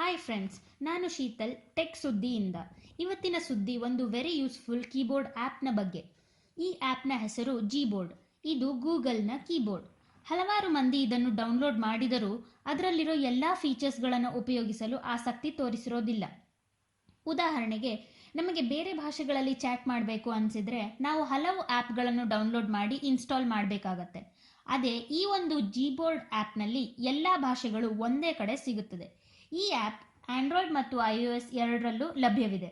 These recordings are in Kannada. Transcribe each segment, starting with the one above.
ಹಾಯ್ ಫ್ರೆಂಡ್ಸ್ ನಾನು ಶೀತಲ್ ಟೆಕ್ ಸುದ್ದಿಯಿಂದ. ಇವತ್ತಿನ ಸುದ್ದಿ ಒಂದು ವೆರಿ ಯೂಸ್ಫುಲ್ ಕೀಬೋರ್ಡ್ ಆ್ಯಪ್ನ ಬಗ್ಗೆ. ಈ ಆ್ಯಪ್ನ ಹೆಸರು ಜೀಬೋರ್ಡ್ ಇದು ಗೂಗಲ್ನ ಕೀಬೋರ್ಡ್ ಹಲವಾರು ಮಂದಿ ಇದನ್ನು ಡೌನ್ಲೋಡ್ ಮಾಡಿದರೂ ಅದರಲ್ಲಿರೋ ಎಲ್ಲ ಫೀಚರ್ಸ್ಗಳನ್ನು ಉಪಯೋಗಿಸಲು ಆಸಕ್ತಿ ತೋರಿಸಿರೋದಿಲ್ಲ. ಉದಾಹರಣೆಗೆ, ನಮಗೆ ಬೇರೆ ಭಾಷೆಗಳಲ್ಲಿ ಚಾಟ್ ಮಾಡಬೇಕು ಅನಿಸಿದ್ರೆ ನಾವು ಹಲವು ಆ್ಯಪ್ಗಳನ್ನು ಡೌನ್ಲೋಡ್ ಮಾಡಿ ಇನ್ಸ್ಟಾಲ್ ಮಾಡಬೇಕಾಗತ್ತೆ. ಅದೇ ಈ ಒಂದು ಜೀಬೋರ್ಡ್ ಆ್ಯಪ್ನಲ್ಲಿ ಎಲ್ಲ ಭಾಷೆಗಳು ಒಂದೇ ಕಡೆ ಸಿಗುತ್ತದೆ. ಈ ಆ್ಯಪ್ ಆಂಡ್ರಾಯ್ಡ್ ಮತ್ತು ಐ ಒ ಎಸ್ ಎರಡರಲ್ಲೂ ಲಭ್ಯವಿದೆ.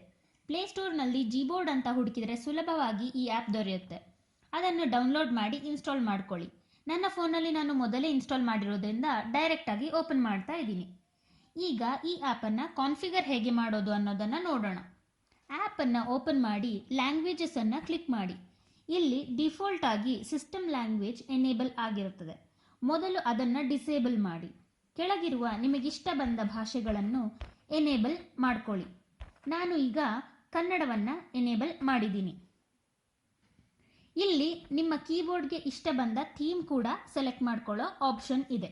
ಪ್ಲೇಸ್ಟೋರ್ನಲ್ಲಿ ಜಿಬೋರ್ಡ್ ಅಂತ ಹುಡುಕಿದರೆ ಸುಲಭವಾಗಿ ಈ ಆ್ಯಪ್ ದೊರೆಯುತ್ತೆ. ಅದನ್ನು ಡೌನ್ಲೋಡ್ ಮಾಡಿ ಇನ್ಸ್ಟಾಲ್ ಮಾಡ್ಕೊಳ್ಳಿ. ನನ್ನ ಫೋನಲ್ಲಿ ನಾನು ಮೊದಲೇ ಇನ್ಸ್ಟಾಲ್ ಮಾಡಿರೋದ್ರಿಂದ ಡೈರೆಕ್ಟಾಗಿ ಓಪನ್ ಮಾಡ್ತಾ ಇದ್ದೀನಿ. ಈಗ ಈ ಆ್ಯಪನ್ನು ಕಾನ್ಫಿಗರ್ ಹೇಗೆ ಮಾಡೋದು ಅನ್ನೋದನ್ನು ನೋಡೋಣ. ಆ್ಯಪನ್ನು ಓಪನ್ ಮಾಡಿ ಲ್ಯಾಂಗ್ವೇಜಸನ್ನು ಕ್ಲಿಕ್ ಮಾಡಿ. ಇಲ್ಲಿ ಡಿಫಾಲ್ಟ್ ಆಗಿ ಸಿಸ್ಟಮ್ ಲ್ಯಾಂಗ್ವೇಜ್ ಎನೇಬಲ್ ಆಗಿರುತ್ತದೆ. ಮೊದಲು ಅದನ್ನು ಡಿಸೇಬಲ್ ಮಾಡಿ. ಕೆಳಗಿರುವ ನಿಮಗಿಷ್ಟ ಬಂದ ಭಾಷೆಗಳನ್ನು ಎನೇಬಲ್ ಮಾಡ್ಕೊಳ್ಳಿ. ನಾನು ಈಗ ಕನ್ನಡವನ್ನು ಎನೇಬಲ್ ಮಾಡಿದ್ದೀನಿ. ಇಲ್ಲಿ ನಿಮ್ಮ ಕೀಬೋರ್ಡ್ಗೆ ಇಷ್ಟ ಬಂದ ಥೀಮ್ ಕೂಡ ಸೆಲೆಕ್ಟ್ ಮಾಡ್ಕೊಳ್ಳೋ ಆಪ್ಷನ್ ಇದೆ.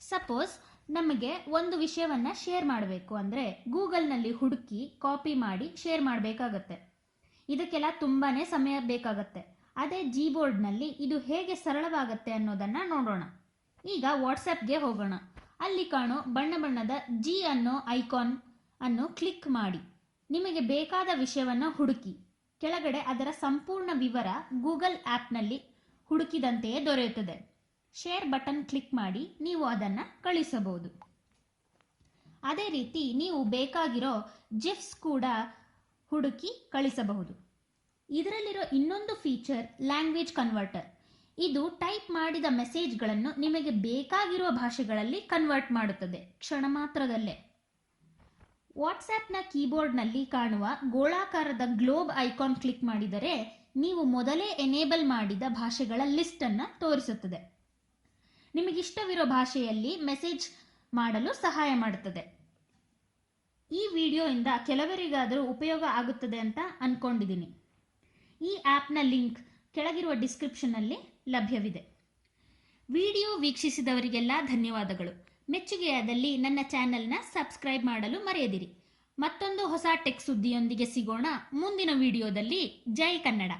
ಸಪೋಸ್ ನಮಗೆ ಒಂದು ವಿಷಯವನ್ನು ಶೇರ್ ಮಾಡಬೇಕು ಅಂದರೆ ಗೂಗಲ್ನಲ್ಲಿ ಹುಡುಕಿ ಕಾಪಿ ಮಾಡಿ ಶೇರ್ ಮಾಡಬೇಕಾಗತ್ತೆ. ಇದಕ್ಕೆಲ್ಲ ತುಂಬಾ ಸಮಯ ಬೇಕಾಗತ್ತೆ. ಅದೇ ಜೀಬೋರ್ಡ್ನಲ್ಲಿ ಇದು ಹೇಗೆ ಸರಳವಾಗತ್ತೆ ಅನ್ನೋದನ್ನು ನೋಡೋಣ. ಈಗ ವಾಟ್ಸಪ್ಗೆ ಹೋಗೋಣ. ಅಲ್ಲಿ ಕಾಣೋ ಬಣ್ಣ ಬಣ್ಣದ ಜಿ ಅನ್ನೋ ಐಕಾನ್ ಅನ್ನು ಕ್ಲಿಕ್ ಮಾಡಿ. ನಿಮಗೆ ಬೇಕಾದ ವಿಷಯವನ್ನು ಹುಡುಕಿ. ಕೆಳಗಡೆ ಅದರ ಸಂಪೂರ್ಣ ವಿವರ ಗೂಗಲ್ ಆ್ಯಪ್ನಲ್ಲಿ ಹುಡುಕಿದಂತೆಯೇ ದೊರೆಯುತ್ತದೆ. ಶೇರ್ ಬಟನ್ ಕ್ಲಿಕ್ ಮಾಡಿ ನೀವು ಅದನ್ನು ಕಳಿಸಬಹುದು. ಅದೇ ರೀತಿ ನೀವು ಬೇಕಾಗಿರೋ ಜಿಫ್ಸ್ ಕೂಡ ಹುಡುಕಿ ಕಳಿಸಬಹುದು. ಇದರಲ್ಲಿರೋ ಇನ್ನೊಂದು ಫೀಚರ್ ಲ್ಯಾಂಗ್ವೇಜ್ ಕನ್ವರ್ಟರ್. ಇದು ಟೈಪ್ ಮಾಡಿದ ಮೆಸೇಜ್ಗಳನ್ನು ನಿಮಗೆ ಬೇಕಾಗಿರುವ ಭಾಷೆಗಳಲ್ಲಿ ಕನ್ವರ್ಟ್ ಮಾಡುತ್ತದೆ. ಕ್ಷಣ ಮಾತ್ರದಲ್ಲೇ. ವಾಟ್ಸ್ಆ್ಯಪ್ನ ಕೀಬೋರ್ಡ್ನಲ್ಲಿ ಕಾಣುವ ಗೋಳಾಕಾರದ ಗ್ಲೋಬ್ ಐಕಾನ್ ಕ್ಲಿಕ್ ಮಾಡಿದರೆ ನೀವು ಮೊದಲೇ ಎನೇಬಲ್ ಮಾಡಿದ ಭಾಷೆಗಳ ಲಿಸ್ಟನ್ನು ತೋರಿಸುತ್ತದೆ. ನಿಮಗಿಷ್ಟವಿರೋ ಭಾಷೆಯಲ್ಲಿ ಮೆಸೇಜ್ ಮಾಡಲು ಸಹಾಯ ಮಾಡುತ್ತದೆ. ಈ ವಿಡಿಯೋಯಿಂದ ಕೆಲವರಿಗಾದರೂ ಉಪಯೋಗ ಆಗುತ್ತದೆ ಅಂತ ಅಂದ್ಕೊಂಡಿದ್ದೀನಿ ಈ ಆ್ಯಪ್ನ ಲಿಂಕ್ ಕೆಳಗಿರುವ ಡಿಸ್ಕ್ರಿಪ್ಷನ್ನಲ್ಲಿ ಲಭ್ಯವಿದೆ. ವಿಡಿಯೋ ವೀಕ್ಷಿಸಿದವರಿಗೆಲ್ಲ ಧನ್ಯವಾದಗಳು. ಮೆಚ್ಚುಗೆಯಾದಲ್ಲಿ ನನ್ನ ಚಾನೆಲ್ನ ಸಬ್ಸ್ಕ್ರೈಬ್ ಮಾಡಲು ಮರೆಯದಿರಿ. ಮತ್ತೊಂದು ಹೊಸ ಟೆಕ್ ಸುದ್ದಿಯೊಂದಿಗೆ ಸಿಗೋಣ. ಮುಂದಿನ ವಿಡಿಯೋದಲ್ಲಿ ಜೈ ಕನ್ನಡ.